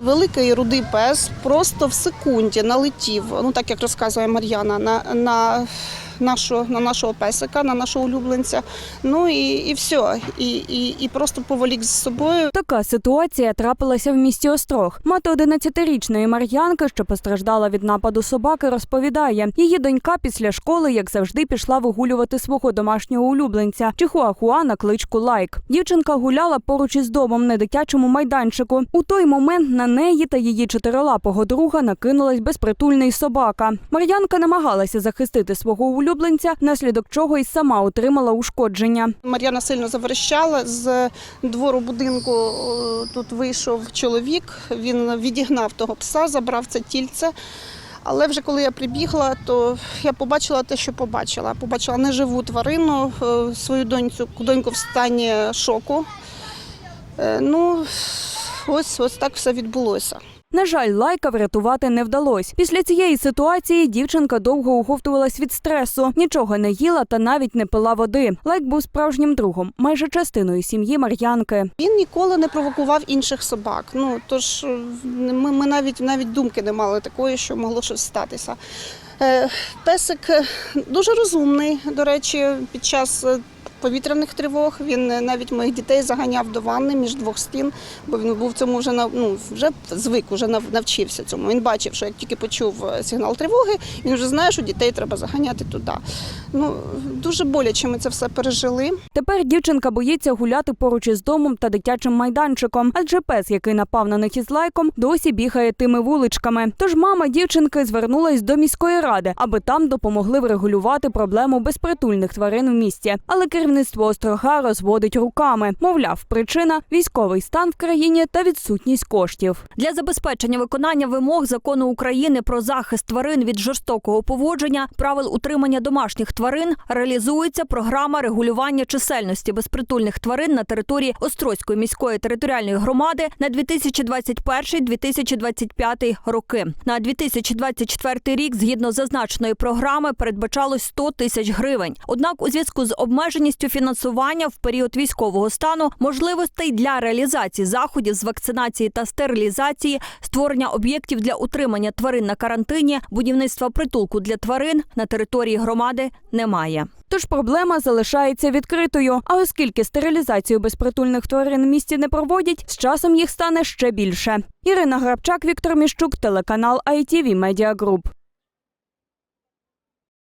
Великий рудий пес просто в секунді налетів, ну так як розказує Мар'яна, на, на, нашого, на нашого песика, на нашого улюбленця. Ну і, і все. І, і, і просто поволік з собою. Така ситуація трапилася в місті Острог. Мати 11-річної Мар'янки, що постраждала від нападу собаки, розповідає, її донька після школи, як завжди, пішла вигулювати свого домашнього улюбленця Чихуахуа на кличку Лайк. Дівчинка гуляла поруч із домом на дитячому майданчику. У той момент на неї та її чотирилапого друга накинулась безпритульний собака. Мар'янка намагалася захистити свого улюбленця, внаслідок чого й сама отримала ушкодження. Мар'яна сильно заверещала. З двору будинку е, тут вийшов чоловік. Він відігнав того пса, забрав це тільце. Але вже коли я прибігла, то я побачила те, що побачила. Побачила неживу тварину, е, свою доньцю, доньку в стані шоку. Е, Ну, ось, ось так все відбулося. На жаль, лайка врятувати не вдалось. Після цієї ситуації дівчинка довго уговтувалась від стресу, нічого не їла та навіть не пила води. Лайк був справжнім другом, майже частиною сім'ї Мар'янки. Він ніколи не провокував інших собак. Ну тож ми, ми навіть навіть думки не мали такої, що могло щось статися. Е, Песик е, дуже розумний. До речі, під час е, повітряних тривог він е, навіть моїх дітей заганяв до ванни між двох стін, бо він був цьому вже ну, вже звик, вже навчився цьому. Він бачив, що як тільки почув е, сигнал тривоги, він вже знає, що дітей треба заганяти туди. Ну дуже боляче ми це все пережили. Тепер дівчинка боїться гуляти поруч із домом та дитячим майданчиком, адже пес, який напав на них із лайком, досі бігає тими вуличками. Тож мама дівчинки звернулась до міської ради, аби там допомогли врегулювати проблему безпритульних тварин в місті. Але керівництво острога розводить руками. Мовляв, причина військовий стан в країні та відсутність коштів. Для забезпечення виконання вимог закону України про захист тварин від жорстокого поводження, правил утримання домашніх тварин реалізується програма регулювання чисельності безпритульних тварин на території Острозької міської територіальної громади на 2021-2025 роки. На 2024 рік, згідно зазначеної програми, передбачалось 100 тисяч гривень. Однак, у зв'язку з обмеженістю фінансування в період військового стану можливостей для реалізації заходів з вакцинації та стерилізації, створення об'єктів для утримання тварин на карантині, будівництва притулку для тварин на території громади немає. Тож проблема залишається відкритою. А оскільки стерилізацію безпритульних тварин в місті не проводять, з часом їх стане ще більше. Ірина Грабчак, Віктор Міщук, телеканал ITV Media Group.